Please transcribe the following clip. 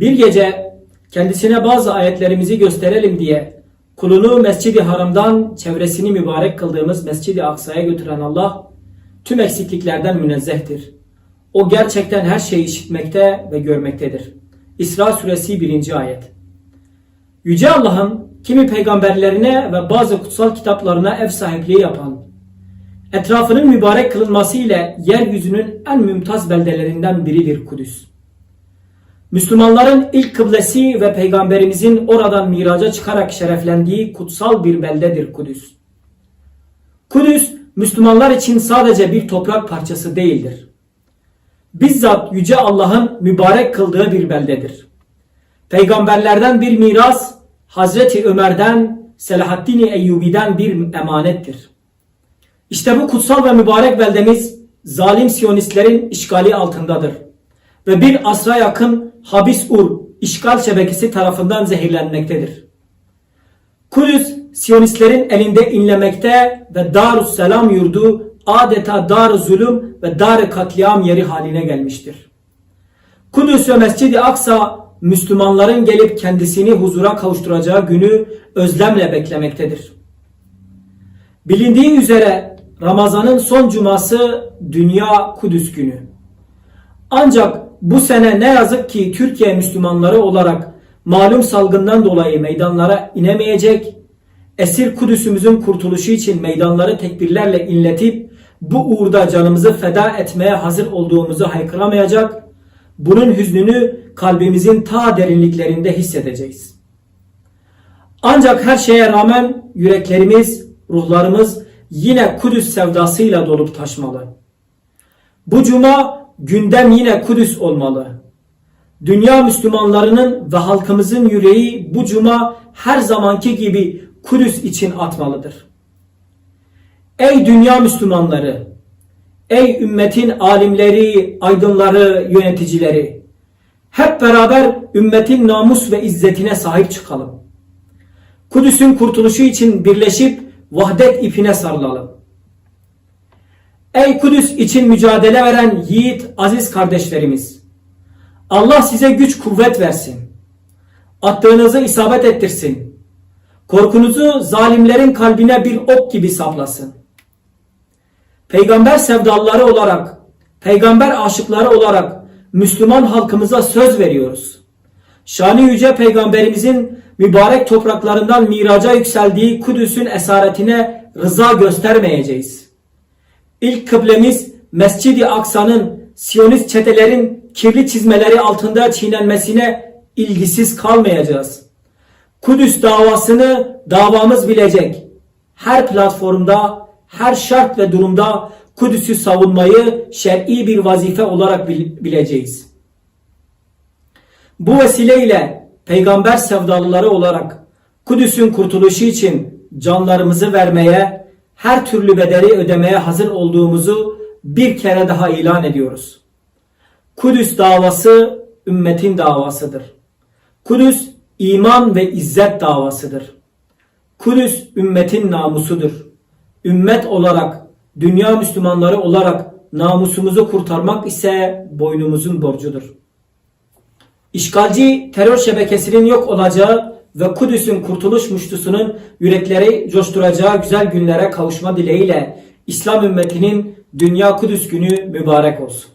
Bir gece kendisine bazı ayetlerimizi gösterelim diye kulunu Mescid-i Haram'dan çevresini mübarek kıldığımız Mescid-i Aksa'ya götüren Allah tüm eksikliklerden münezzehtir. O gerçekten her şeyi işitmekte ve görmektedir. İsra suresi 1. ayet. Yüce Allah'ın kimi peygamberlerine ve bazı kutsal kitaplarına ev sahipliği yapan, etrafının mübarek kılınması ile yeryüzünün en mümtaz beldelerinden biridir Kudüs. Müslümanların ilk kıblesi ve peygamberimizin oradan miraca çıkarak şereflendiği kutsal bir beldedir Kudüs. Kudüs, Müslümanlar için sadece bir toprak parçası değildir. Bizzat Yüce Allah'ın mübarek kıldığı bir beldedir. Peygamberlerden bir miras, Hazreti Ömer'den, Selahaddin Eyyubi'den bir emanettir. İşte bu kutsal ve mübarek beldemiz zalim Siyonistlerin işgali altındadır. Ve bir asra yakın Habis-ur işgal şebekesi tarafından zehirlenmektedir. Kudüs Siyonistlerin elinde inlemekte ve Darüsselam yurdu adeta dar zulüm ve dar katliam yeri haline gelmiştir. Kudüs ve Mescid-i Aksa Müslümanların gelip kendisini huzura kavuşturacağı günü özlemle beklemektedir. Bilindiği üzere Ramazan'ın son cuması Dünya Kudüs günü. Ancak bu sene ne yazık ki Türkiye Müslümanları olarak malum salgından dolayı meydanlara inemeyecek, esir Kudüs'ümüzün kurtuluşu için meydanları tekbirlerle inletip bu uğurda canımızı feda etmeye hazır olduğumuzu haykıramayacak, bunun hüznünü kalbimizin ta derinliklerinde hissedeceğiz. Ancak her şeye rağmen yüreklerimiz, ruhlarımız yine Kudüs sevdasıyla dolup taşmalı. Bu cuma gündem yine Kudüs olmalı. Dünya Müslümanlarının ve halkımızın yüreği bu cuma her zamanki gibi Kudüs için atmalıdır. Ey dünya Müslümanları, ey ümmetin alimleri, aydınları, yöneticileri, hep beraber ümmetin namus ve izzetine sahip çıkalım. Kudüs'ün kurtuluşu için birleşip vahdet ipine sarılalım. Ey Kudüs için mücadele veren yiğit aziz kardeşlerimiz. Allah size güç kuvvet versin. Attığınızı isabet ettirsin. Korkunuzu zalimlerin kalbine bir ok gibi saplasın. Peygamber sevdalıları olarak, peygamber aşıkları olarak Müslüman halkımıza söz veriyoruz. Şanı yüce peygamberimizin mübarek topraklarından miraca yükseldiği Kudüs'ün esaretine rıza göstermeyeceğiz. İlk kıblemiz Mescid-i Aksa'nın Siyonist çetelerin kirli çizmeleri altında çiğnenmesine ilgisiz kalmayacağız. Kudüs davasını davamız bilecek. Her platformda, her şart ve durumda Kudüs'ü savunmayı şer'i bir vazife olarak bileceğiz. Bu vesileyle peygamber sevdalıları olarak Kudüs'ün kurtuluşu için canlarımızı vermeye, her türlü bedeli ödemeye hazır olduğumuzu bir kere daha ilan ediyoruz. Kudüs davası ümmetin davasıdır. Kudüs iman ve izzet davasıdır. Kudüs ümmetin namusudur. Ümmet olarak, dünya Müslümanları olarak namusumuzu kurtarmak ise boynumuzun borcudur. İşgalci terör şebekesinin yok olacağı ve Kudüs'ün kurtuluş muştusunun yürekleri coşturacağı güzel günlere kavuşma dileğiyle İslam ümmetinin Dünya Kudüs günü mübarek olsun.